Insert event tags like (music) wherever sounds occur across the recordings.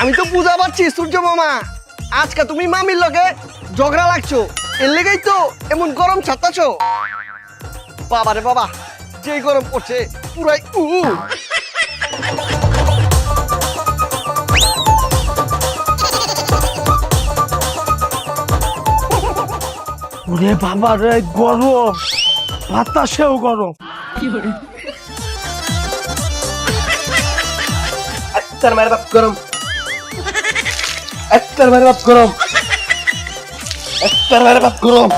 আমি তো বুঝা পাচ্ছি সূর্য মামা আজকে তুমি মামির লগে ঝগড়া লাগছো। এর লেগেই তো এমন গরম বাবা রে বাবা যে গরম পড়ছে, পুরাই উ। বাবা রে গরম। বাতাসেও গরম। একটার মায়ের বাপ গরম। একটার মায়ের বাপ গরম। একটার মায়ের বাপ গরম।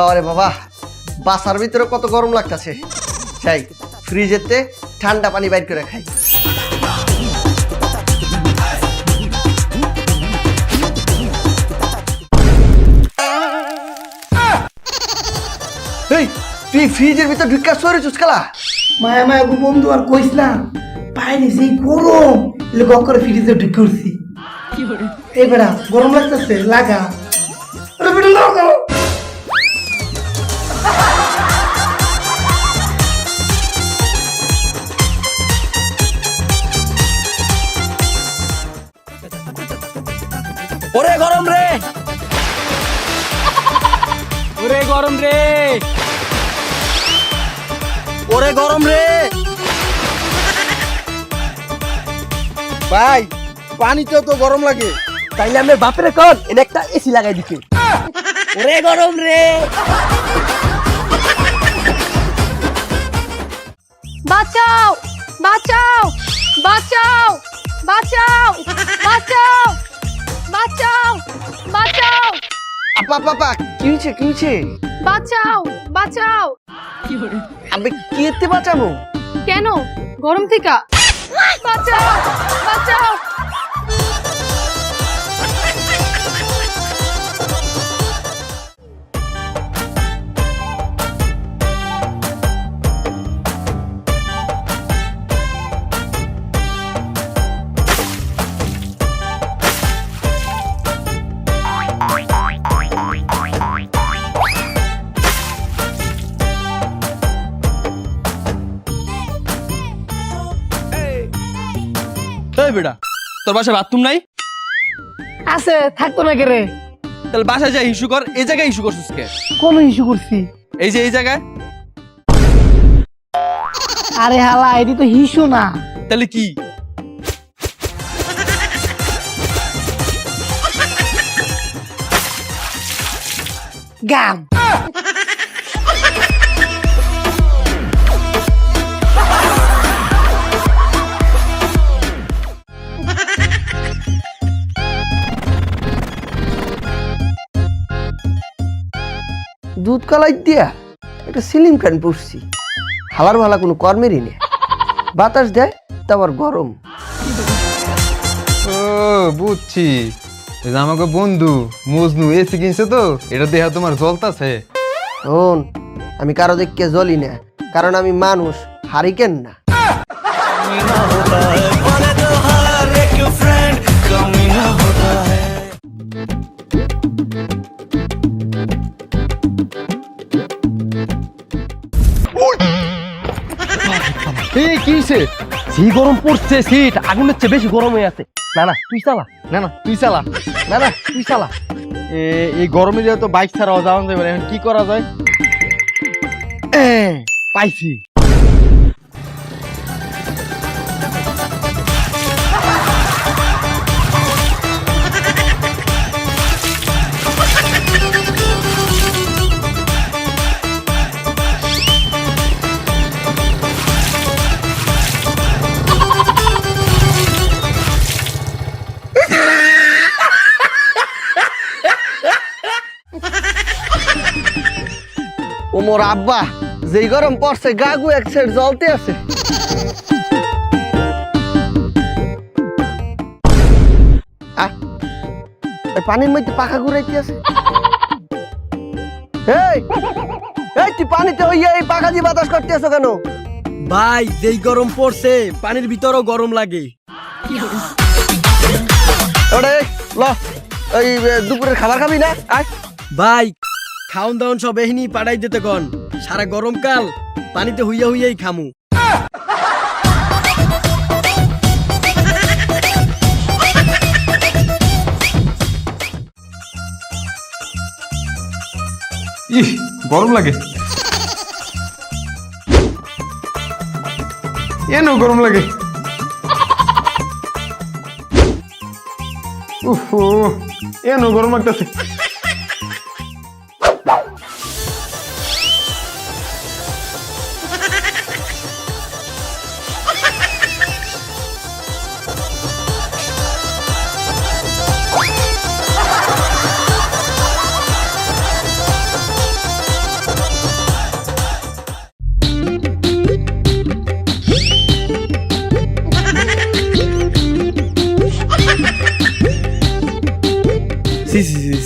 বাবারে বাবা বাসার ভিতরে কত গরম লাগতাছে। চাই ফ্রিজেতে ঠান্ডা পানি বাইর করে খাই। এই তুই ফ্রিজের ভিতর ঢুকা সরে চুসকালা মায়া মায়া গো বন্ধু আর কইস না বাইরে সেই গরম লোক করে ফ্রিজে ঢুকে উঠছি। এই বেড়া গরম লাগতেছে লাগা। ওরে গরম রে। ওরে গরম রে। ওরে গরম রে। ভাই পানিতেও তো গরম লাগে। তাইলে আমার বাপের কন এনে একটা এসি লাগাই দিতে। ওরে গরম রে। বাঁচাও বাঁচাও বাঁচাও বাঁচাও বাঁচাও। বাঁচাও! বাঁচাও! আপা পাপা কি হয়েছে কি হয়েছে? বাঁচাও! বাঁচাও! আমি কি এতে বাঁচাবো? কেন? গরম থেকে? বাঁচাও! বাঁচাও! এই বেটা? তোর বাসায় বাথরুম নাই? আছে থাকতো না রে তাহলে বাসায় যা ইস্যু কর এই জায়গায় ইস্যু করছিস কে? কোন ইস্যু করছি? এই যে এই জায়গায়? আরে হালা এটি তো হিসু না। তাহলে কি? গাম। দুধ কালাই দিয়া একটা সিলিং ফ্যান পড়ছি হালার ভালা কোনো কর্মেরই নেই। বাতাস দেয় তা আবার গরম। ও বুঝছি। এই যে আমাকে বন্ধু মজনু এসি কিনছে তো এটা দেহা তোমার জ্বলতাছে। শোন আমি কারও দেখকে জ্বলি না কারণ আমি মানুষ হারিকেন না। এই কি হইছে? জি গরম পড়ছে সিট আগুনের চেয়ে বেশি গরম হয়ে আছে। না না তুই চালা। না না তুই চালা। না না তুই চালা। এ- এই গরমে যেহেতু বাইক ছাড়াও যাওয়া যাবে এখন কি করা যায়? এ, পাইছি ওমর আব্বা যেই গরম পড়ছে গাগু এক সাইড জ্বলতে আছে। পানির মধ্যে পাখা ঘুরাইতে আছে। এই এই তুই পানিতে হইয়া এই পাখাজি বাতাস করতে আছো কেন? ভাই যেই গরম পড়ছে পানির ভিতরও গরম লাগে। ওরে ল এই দুপুরের খাবার খাবি না? আয়। ভাই খাওন দাওন সব এহিনি পাড়াই দিতে কন। সারা গরমকাল পানিতে হইয়া হইয়াই খামু। ইহ, গরম লাগে। এন গরম লাগে? উফ এন গরম লাগতেছে?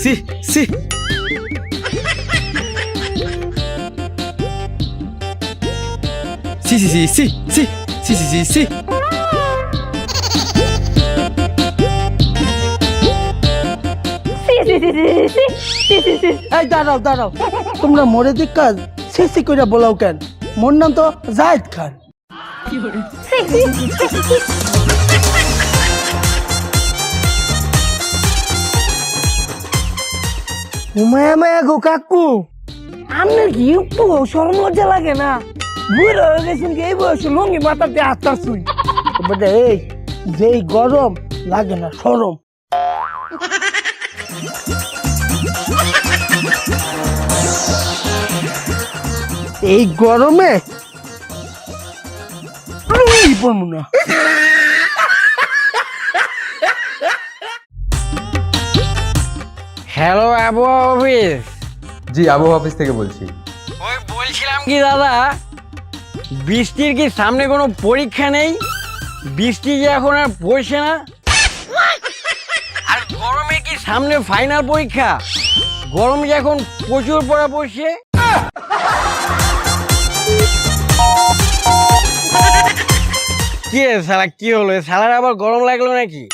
সি সি সি সি সি সি সি সি সি সি সি সি সি সি এই দাঁড়াও দাঁড়াও তোমরা মরে দিক কাজ শেষি করে বলাও কেন মোর নাম তো জাহিদ খান উমায়া মায়া গো কাকু। আপনার কি একটু সরম লজ্জা লাগে না। বুড়ো হয়ে গেছেন কি এই বয়সে লঙ্গি মাথাতে আত্মা শুই বেটা এই যেই গরম লাগে না সরম। এই গরমে না। হ্যালো আবহাওয়া অফিস জি আবহাওয়া অফিস থেকে বলছি। ওই বলছিলাম কি দাদা? বৃষ্টির কি সামনে কোনো পরীক্ষা নেই? বৃষ্টি যে এখন আর পড়ছে না? আর গরমে কি সামনে ফাইনাল পরীক্ষা? গরম যে এখন প্রচুর পড়া পড়ছে? কি শালা কি হলো? এ শালার আবার গরম লাগল নাকি?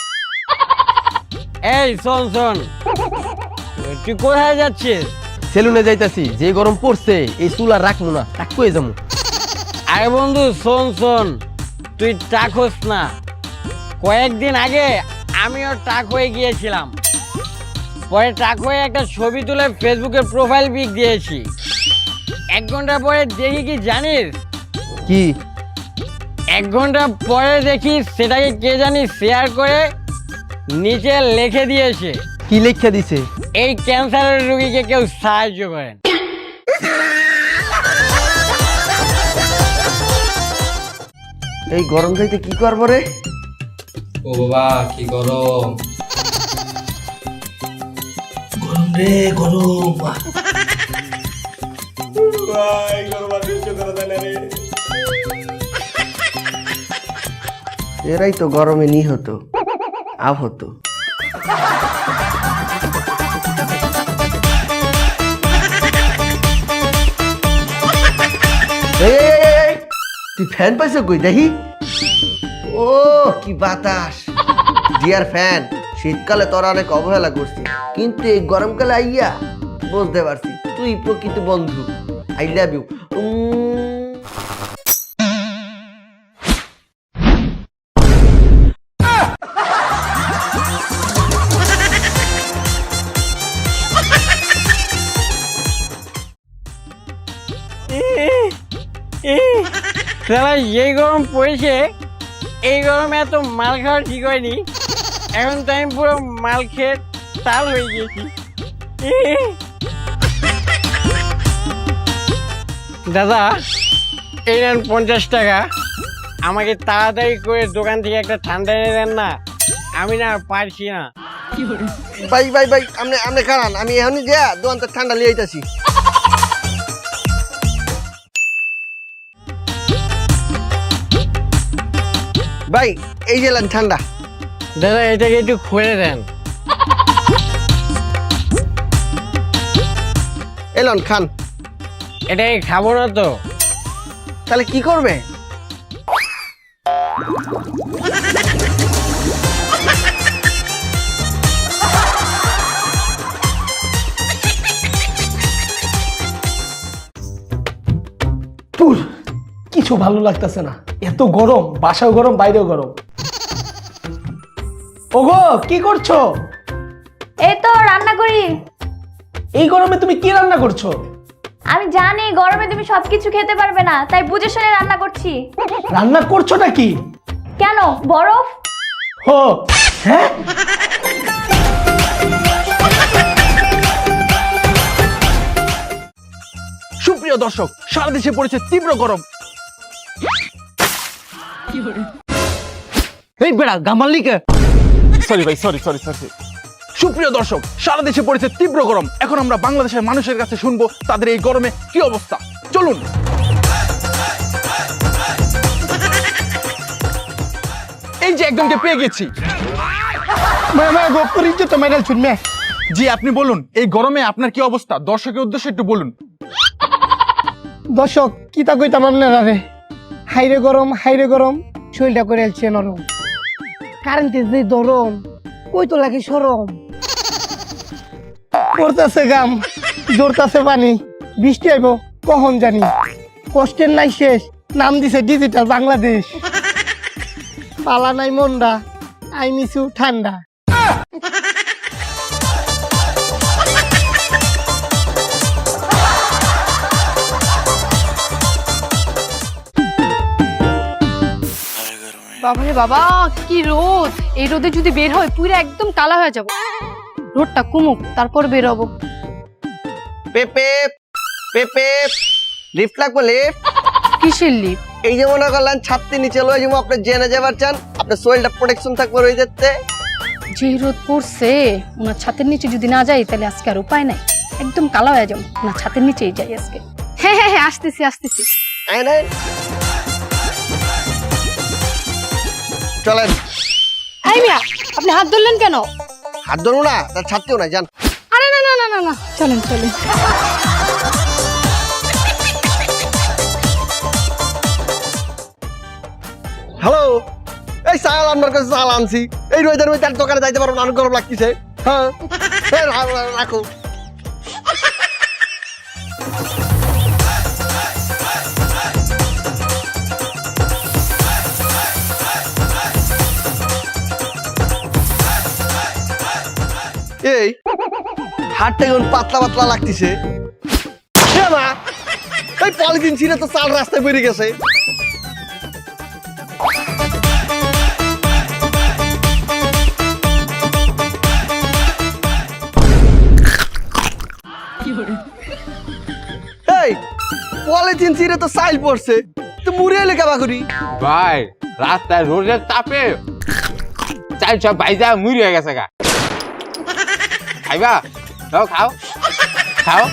এই শোন শোন। তুই কোথায় যাচ্ছিস? সেলুনে যাইতাছি যে গরম পড়ছে এই চুল আর রাখব না টাক কয়ে যাব। আরে বন্ধু শোন শোন। তুই টাক হোস না। কয়েকদিন আগে আমিও টাক হয়ে গিয়েছিলাম। পরে টাক হয়ে একটা ছবি তুলে ফেসবুকে প্রোফাইল পিক দিয়েছি। এক ঘণ্টা পরে দেখি কি জানিস? কি? এক ঘণ্টা পরে দেখি সেটাকে কে জানি শেয়ার করে নিচে লিখে দিয়েছে। কি লিখে দিছে? এই ক্যান্সারের রোগীকে কেউ সাহায্য করেন। এই গরম খাইতে কি করব রে? ও বাবা কি গরম। গরম রে গরম। এরাই তো গরমে নিহত। আহত। তুই ফ্যান পাইছ কই? দেখি। ও, কি বাতাস। ডিয়ার ফ্যান শীতকালে তোরা অনেক অবহেলা করছি। কিন্তু এই গরমকালে আইয়া বুঝতে পারছি, তুই প্রকৃত বন্ধু। আই লাভ ইউ তাহলে এই গরম পড়েছে। এই গরমে এত মাল খাওয়া ঠিক হয়নি। এখন তো আমি পুরো মাল খেয়ে তাল হয়ে গেছি দাদা, এই নেন পঞ্চাশ টাকা। আমাকে তাড়াতাড়ি করে দোকান থেকে একটা ঠান্ডা এনে দেন না। আমি না পারছি না। ভাই ভাই ভাই, আপনি আপনি খারান, আমি এখনই যা দোকান ঠান্ডা লিয়ে আইতাছি। ভাই এই যে লান ঠান্ডা। দাদা এটাকে একটু খুলে দেন। এলন খান। এটাই খাব না তো। তাহলে কি করবে? কিছু ভালো লাগতেছে না। এত গরম বাসাও গরম বাইরেও গরম। ওগো কি করছ? এই তো রান্না করি। এই গরমে তুমি কি রান্না করছ? আমি জানি গরমে তুমি সবকিছু খেতে পারবে না তাই বুঝে শুনে রান্না করছি। রান্না করছ নাকি কেন বরফ? হো হ্যাঁ? সুপ্রিয় দর্শক সারা দেশে পড়েছে তীব্র গরম। এই বেড়া গামাল্লিকে সরি ভাই সরি সরি সরি সুপ্রিয় দর্শক সারা দেশে পড়েছে তীব্র গরম। এখন আমরা বাংলাদেশের মানুষের কাছে শুনব তাদের এই গরমে কি অবস্থা। চলুন। এই যে একজনকে পেয়ে গেছি। জি আপনি বলুন এই গরমে আপনার কি অবস্থা? দর্শকের উদ্দেশ্যে একটু বলুন। দর্শক কি তা কইতাম আপনারা রে? হাইরে গরম হাইরে গরম। শরীরটা করে এলছে নরম। কারেন্টের যে দরম ওই তো লাগে সরম। পড়তেছে গাম জোরতাছে পানি, বৃষ্টি আইব, কখন জানি। কষ্টের নাই শেষ, নাম দিছে ডিজিটাল বাংলাদেশ। পালা নাই মন্ডা আই মিসু ঠান্ডা। বাবারে বাবা কি রোদ। এই রোদে যদি বের হয় পুরো একদম কালা হয়ে যাব। রোদটা কুমুক তারপর বের হব। পেপে পেপে লিফট লাগবে লিফট কিসের লিপ এই যে মনে করলেন ছাত্রী নিচে লয়ে যাব আপনি জেনে যাবার চান আপনার শরীরটা প্রোটেকশন থাকবে রয়ে যেতে যে রোদ পড়ছে ওনার ছাতের নিচে যদি না যাই তাহলে আজকে আর উপায় নাই। একদম কালা হয়ে যাব ওনার ছাতের নিচেই যাই আজকে। হ্যাঁ হ্যাঁ হ্যাঁ আসতেছি আসতেছি। আয় নাই চলেন। হাই মিয়া আপনি হাত ধরলেন কেন? হাত ধরুন না তার ছাত্রীও না যান। আরে না না না না না চলেন চলেন। হ্যালো? এই চাল আপনার কাছে চাল আনছি। এই রোদের মধ্যে আর দোকানে যাইতে পারব না গরম লাগতেছে। হ্যাঁ? এই রাখো। এই হাতটা কেমন পাতলা পাতলা লাগতেছে। এই পলিথিন ছিঁড়ে তো চাল রাস্তায় বেরিয়ে গেছে। এই, পলিথিন ছিঁড়ে তো সাইল পড়ছে। তো মুড়ে এলে কেবা করি? ভাই, রাস্তায় রোদের তাপে চাই সব ভাইজা মুড়ি হয়ে গেছে গা। খাইবা দাও খাও খাও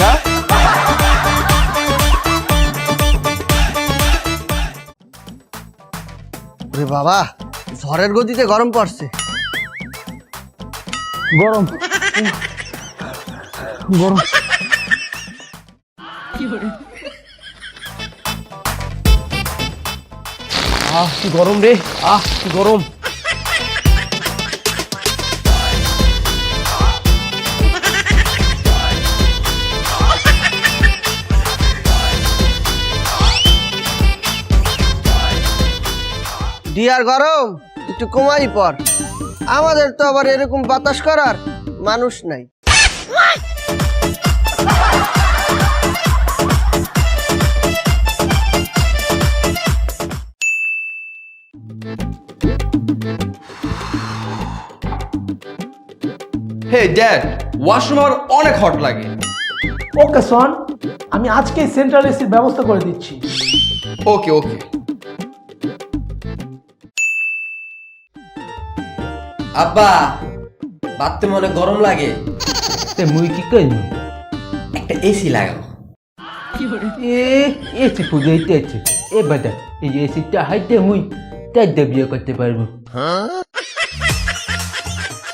দাও ওরে বাবা ঝড়ের গতিতে গরম পড়ছে। গরম। গরম। আহ গরম রে। আহ কি গরম ডিয়ার গরম একটু কমাই পর। আমাদের তো আবার এরকম বাতাস করার মানুষ নাই। হে ড্যাড ওয়াশরুম আমার অনেক হট লাগে। ওকে সন আমি আজকে সেন্ট্রাল এসির ব্যবস্থা করে দিচ্ছি। ওকে ওকে আব্বা বাথরুমে মনে গরম লাগে। তে মুই কি করব একটা এসি লাগাও। এ এসি খুঁজে আছে। এ বাদা এই এসিটা হাইতে মুই তাই দিয়ে বিয়ে করতে পারব।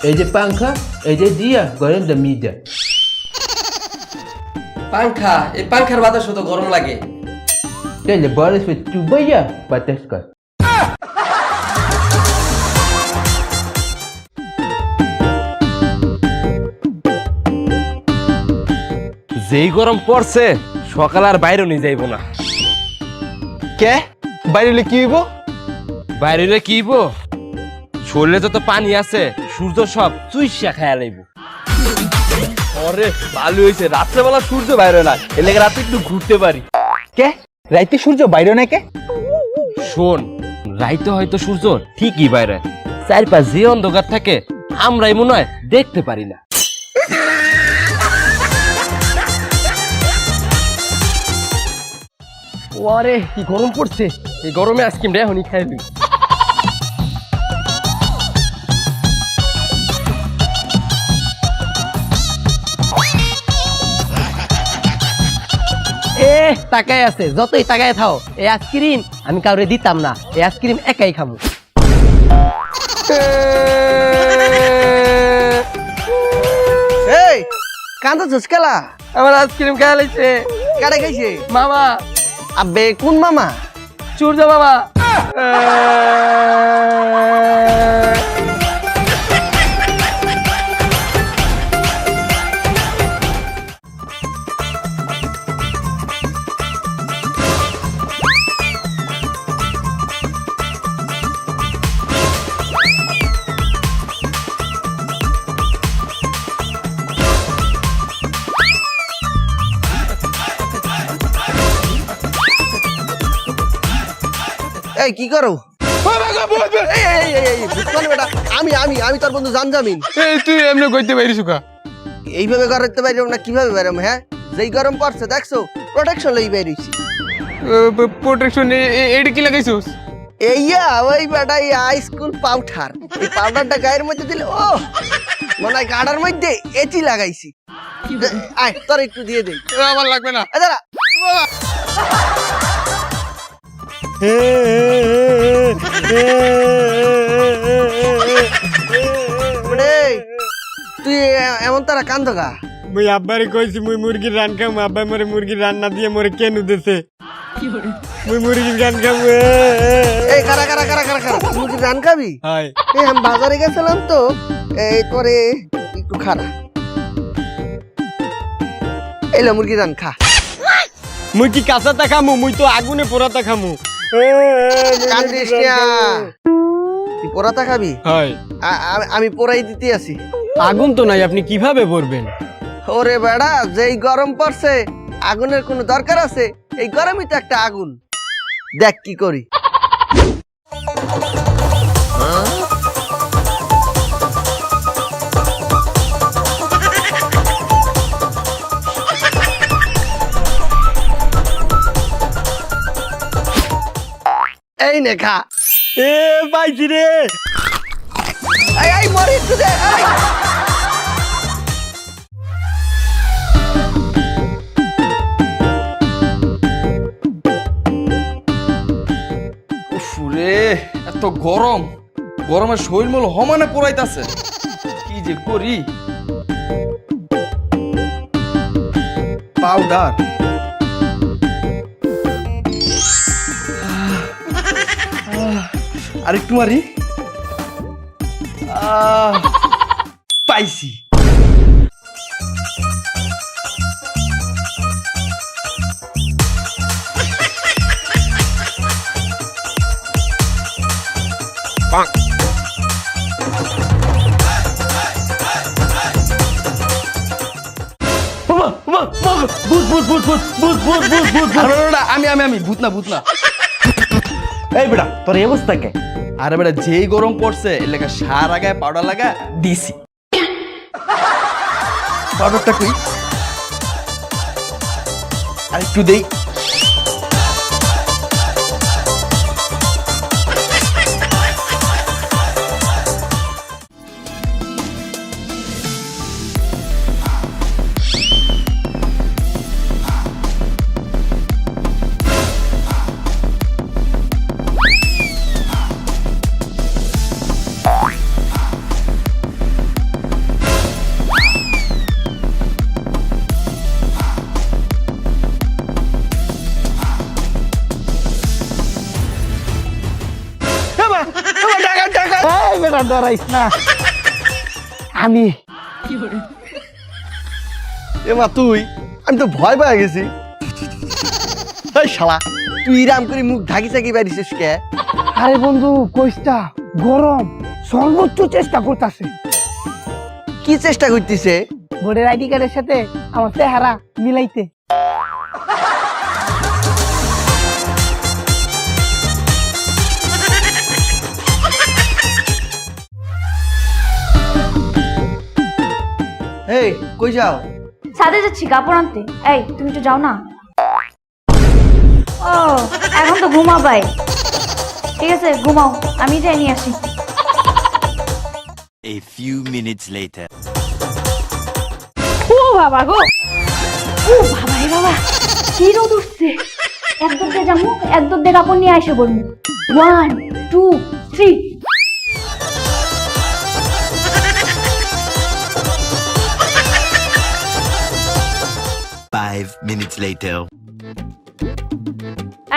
এই যে পাংখা এই যে দিয়া গরম জমি যা পাংখা এই পাংখার বাতাস তো গরম লাগে। তাহলে বরস একটু বইয়া বাতাস কর। যেই গরম পড়ছে সকাল আর বাইরে নিয়ে যাইব না। কে? বাইরে কি হইব? বাইরে কি হইব? শরীরে যত পানি আছে সূর্য সব চুইসা খায়া লাইব। আরে ভালো হয়েছে রাত্রেবেলা সূর্য বাইরে না এর লেগে রাতে একটু ঘুরতে পারি। কে? রাইতে সূর্য বাইরে না কে? শোন রাইতে হয়তো সূর্য ঠিকই বাইরে। চারপাশ যে অন্ধকার থাকে আমরাই মনে হয় দেখতে পারি না। ওরে কি গরম পড়ছে। এই গরমে আইসক্রিমটা এখনই খাই দিই এ তাকায় আছে যতই তাকায় থাও এই আইসক্রিম আমি কাউরে দিতাম না এই আইসক্রিম একাই খামু। এই কান্দা ঝুসকেলা আমার আইসক্রিম খাওয়া লাইছে। কারে খাইছে? মামা আবে কোন মামা? সূর্য বাবা। (laughs) এই কি করো? এই, এই, এই, এই, এই, বুঝতে পারলি বেটা? আমি আমি আমি তোর বন্ধু জানজামিন এই তুই এমনি কইতে পারিস কা এইভাবে করতে পারলাম না কীভাবে বেরোম হ্যাঁ? যেই গরম পড়ছে দেখছ? প্রোটেকশন লই বেরিয়েছি প্রোটেকশন এডি কি লাগাইছস? এইয়া ওই বেটা এই হাই স্কুল পাউডার এই পাউডারটা গায়ের মধ্যে দিলে ও! মনে হয় গাড়ার মধ্যে এচি লাগাইছি। আয় তোর একটু দিয়ে দেই। আমার লাগবে না। এ দাঁড়া। মানে, তুই এমন তারা কান্দ গা? মুই আব্বারে কইছি মুই মুরগির রান খাম আব্বা মরে মুরগির রান্না দিয়ে মরে কেন দিতেছে মুই মুরগির রান খাম এই কারা কারা কারা কারা কারা? কি গান খাবি? হয়। এই আমি বাজারে গেছিলাম তো এই তোরে একটু খারা। এলো মুরগি রান খা। মুই কি কাঁচাটা খামু? মুই তো আগুনে পোড়াটা খামু। কান্দিস না। তুই পোড়াতা খাবি? হয়। আমি পোড়াই দিতে আছি আগুন তো নাই আপনি কীভাবে পড়বেন ওরে বেড়া যেই গরম পড়ছে আগুনের কোনো দরকার আছে? এই গরমই তো একটা আগুন। দেখ কি করি। এই নে খা এ পাইছি রে। এই এই দে উফরে এত গরম। গরমে শরীর মল হমানে পড়াইতাছে। কি যে করি? পাউডার। আরেকটু মারি। আহ, পাইছি। আরে আমি আমি আমি ভূত না ভূত না। এই বেটা তোর এই অবস্থা কে? আরে বেটা, যেই গরম পড়ছে, এর লেগে সার আগায়, পাউডার লাগা দিছি। পাউডারটা কই? আর একটু দেই। ডরাইস না আমি। এমা তুই? আমি তো ভয় পেয়ে গেছি। এই শালা তুই ইরাম করে মুখ ঢাকি চাকি বাড়িছিস কে? আরে বন্ধু কইসটা গরম সর্বোচ্চ চেষ্টা করতেছে। কি চেষ্টা করতেছে? ভোটের আইডি কার্ডের সাথে আমার চেহারা মিলাইতে। এই কই যাও? ছাদে যাচ্ছি কাপড় আনতে এই তুমি তো যাও না। ও এখন তো ঘুমাবাই। ঠিক আছে ঘুমাও আমি যাই নিয়ে আসি। A few minutes later. ও বাবা গো। ও বাবা রে বাবা কি রোদ উঠছে। এক দর দিয়ে যাব এক দর দিয়ে কাপড় নিয়ে আসে বলব। One two three Five minutes later.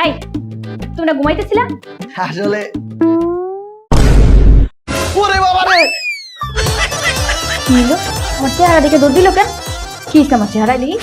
এই তুমি না ঘুমাইতেছিলা? আসলে ওরে বাবা রে! কি হলো? আমার চেহারা দেখে দৌড় দিল কেন? কি আমার চেহারা দেখি?